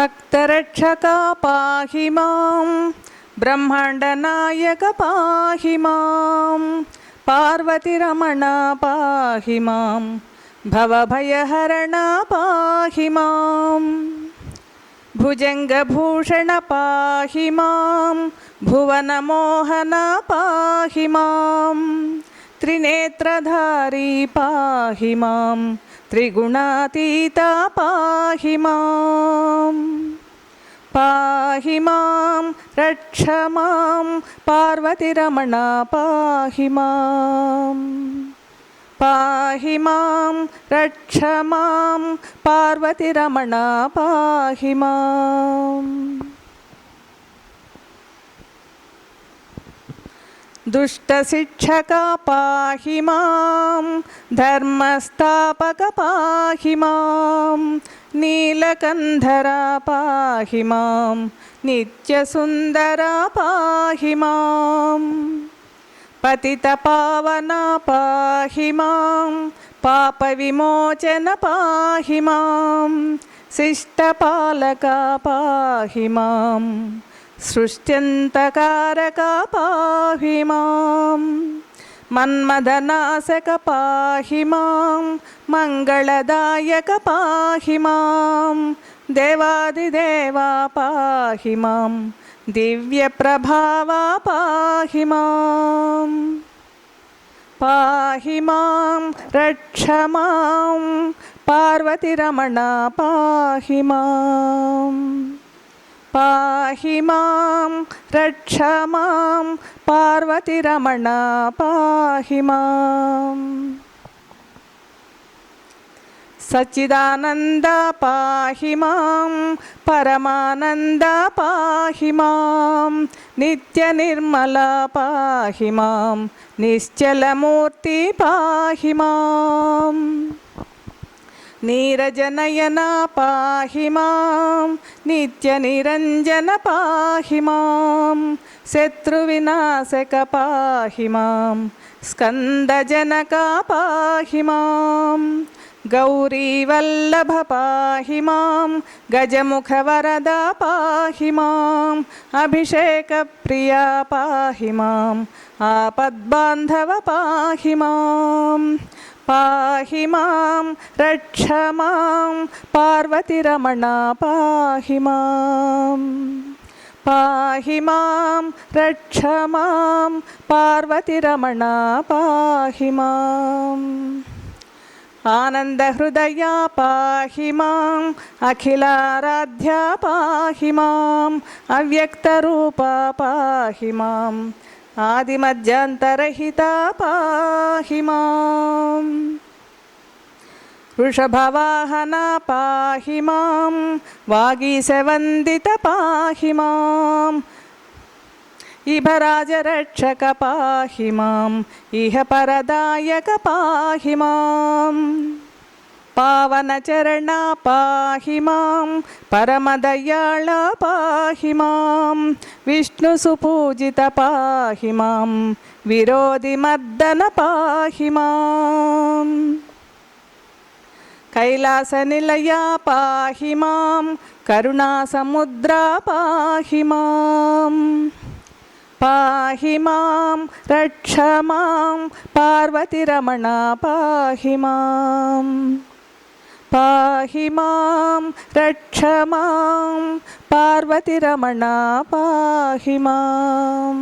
भक्तरक्षका पाहि माँ ब्रह्माण्डनायक पाहि माँ पार्वतीरमण पाहि माँ भवभयहरण पाहि माँ भुजङ्गभूषण पाहि माँ भुवनमोहन पाहि माँ त्रिनेत्रधारी पाहि माम् त्रिगुणातीता पाहि माँ पाहि माँ रक्ष माँ पार्वतिरमणा पाहि माँ पाहि माँ रक्ष माँ पार्वतिरमणा पाहि माम्। దుష్టశిక్షక పాహి మాం ధర్మస్థాపక పాహి మాం నీలకంధర పాహి మాం నిత్యసుందర పాహి మాం పతిత పావన పాహి మాం పాప విమోచన పాహి మాం శిష్టపాలక పాహి మాం సృష్ట్యంతకారక పాహి మాం మన్మదనాశక పాహి మాం మంగళదాయక పాహి మాం దేవాదిదేవా పాహి మాం దివ్య దివ్యప్రభావా పాహి మాం పాహి మాం రక్ష మాం పార్వతిరమణ పాహి మాం പാഹി മാം രക്ഷ മാം പാർവതിരമണ പാഹി മാം സച്ചിദാനന്ദ പാഹി മാം പരമാനന്ദ പാഹി മാം നിത്യനിർമ്മല പാഹി മാം നിശ്ചലമൂർത്തി പാഹി മാം नीरजनयना पाहि माँ नित्यनिरञ्जन पाहि शत्रुविनाशक पाहि स्कंदजनक स्कन्दजनका पाहि माँ गौरीवल्लभ पाहि माँ गजमुखवरदा पाहि माम्, अभिषेकप्रिया पाहि माम्, आपद्बान्धव पाहि పాహి మాం రక్ష మాం పార్వతిరమణ పాహి మాం పాహి మాం రక్ష మాం పార్వతిరమణ పాహి మాం ఆనందహృదయ పాహి మాం అఖిలారాధ్య పాహి మాం అవ్యక్తరూప పాహి మాం आदिमध्यन्तरहिता पाहि माम् वृषभवाहना पाहि माँ वागीशवन्दित पाहि माम् इभराजरक्षक पाहि माम् इह परदायक पाहि माम् పావనచరణ పాహి మాం పరమదయాళ పాహి మాం విష్ణు సుపూజిత పాహి మాం విరోధి మర్దన పాహి మాం. కైలాస నిలయ పాహి మాం కరుణా సముద్ర పాహి మాం. పాహి మాం రక్ష మాం పార్వతిరమణ పాహి మాం పాహి మాం రక్ష మాం పార్వతిరమణ పాహి మాం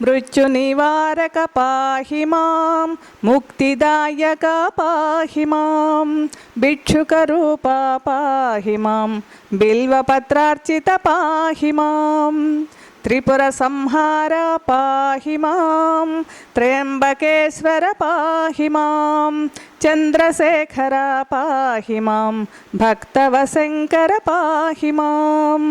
మృత్యునివారక పాహి మాం ముక్తిదాయక పాహి మాం భిక్షుకరూప పాహి మాం బిల్వపత్రార్చిత పాహి మాం త్రిపుర సంహార పాహి మాం త్రయంబకేశ్వర పాహి మాం చంద్రశేఖర పాహి మాం భక్తవశంకర పాహి మాం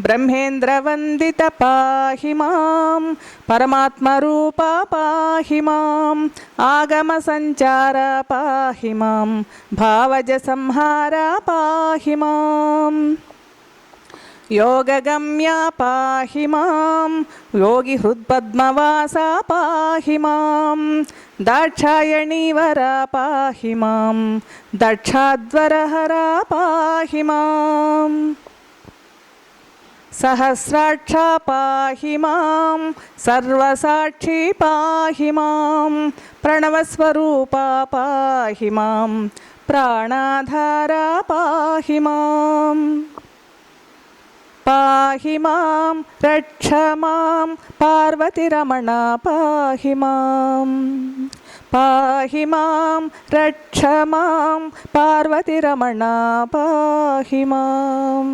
బ్రహ్మేంద్రవందిత పాహి మాం పరమాత్మరూప పాహి మాం ఆగమ సంచార పాహి మాం భావజ సంహార పాహి మాం योगगम्या पाहि मां योगिहृद्पद्मवासा पाहि मां दाक्षायणीवरा पाहि मां दक्षाध्वरहरा पाहि माम् सहस्राक्षा पाहि मां सर्वसाक्षी पाहि मां प्रणवस्वरूपा पाहि मां प्राणाधारा पाहि माम् పాహి మాం రక్ష మాం పార్వతిరమణ పాహి మాం పాహి మాం రక్ష మాం పార్వతిరమణ పాహి మాం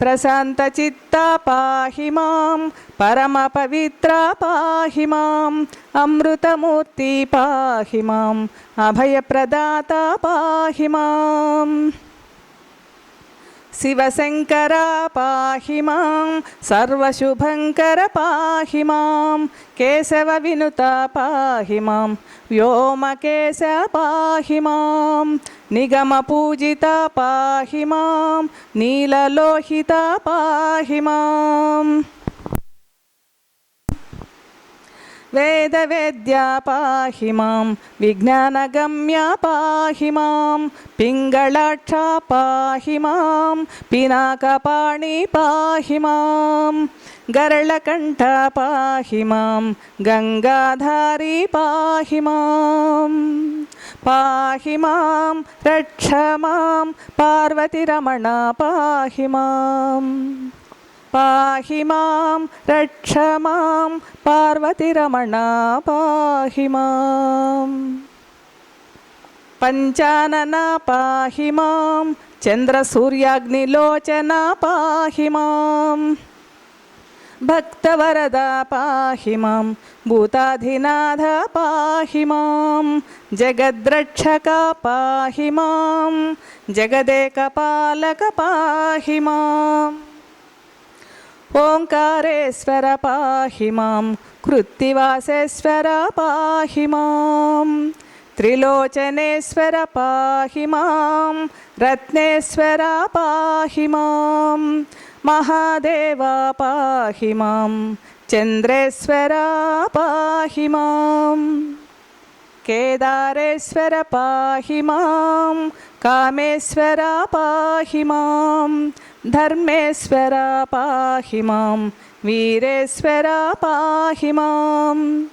ప్రశాంతచిత్త పాహి మాం పరమపవిత్ర పాహి మాం అమృతమూర్తి పాహి మాం అభయప్రదాత పాహి మాం శివశంకర పాహి మాం సర్వశుభంకర పాహి మాం కేశవ వినుత పాహి మాం వ్యోమకేశ పాహి మాం నిగమ పూజిత పాహి మాం నీలలోహిత పాహి మాం വേദവേദ്യ പാഹി മാം വിജ്ഞാനഗമ്യ പാഹി മാം പിങ്കളാക്ഷ പാഹി മാം പിനാകപാണി പാഹി മാം ഗരളകണ്ഠ പാഹി മാം ഗംഗാധാരി പാഹി മാം. പാഹി മാം രക്ഷ മാം പാർവതിരമണ പാഹി മാം. పాహి మాం రక్ష మాం పార్వతిరమణ పాహి మాం పంచానన పాహి మాం చంద్రసూర్యాగ్నిలోచన పాహి మాం భక్తవరద పాహి మాం భూతాధినాథ పాహి మాం జగద్రక్షక పాహి మాం జగదేకపాలక పాహి మాం ఓంకారేశ్వర పాహి మాం కృత్తివాసేశ్వర పాహి మాం త్రిలోచనేశ్వర పాహి మాం రత్నేశ్వర పాహి మాం మహాదేవ పాహి చంద్రేశ్వర పాహి కేదారేశ్వర పాహి कामेश्वर पाहि माँ, धर्मेश्वर पाहि माँ, वीरेश्वर पाहि माँ।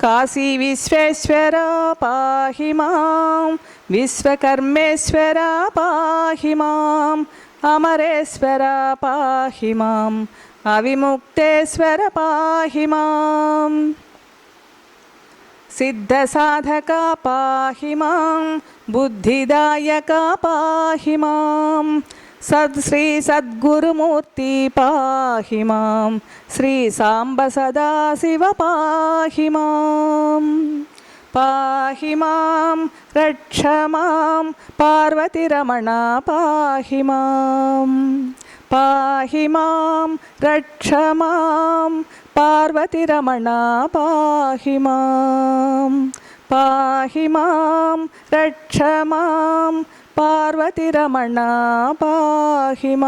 काशीविश्वेश्वर पाहि माँ, विश्वकर्मेश्वर पाहि माम् अमरेश्वर पाहि माम् अविमुक्तेश्वर पाहि सिद्धसाधका पाहि मां बुद्धिदायका पाहि मां सद्श्री सद्गुरुमूर्ति पाहि मां श्रीसाम्ब सदाशिव पाहि माम् पाहि मां रक्ष मां पार्वतीरमणा पाहि माम् पाहि मां रक्ष मां പാർവതിരമണ പാഹിമാം പാഹിമാം രക്ഷമാം പാർവതിരമണ പാഹിമാം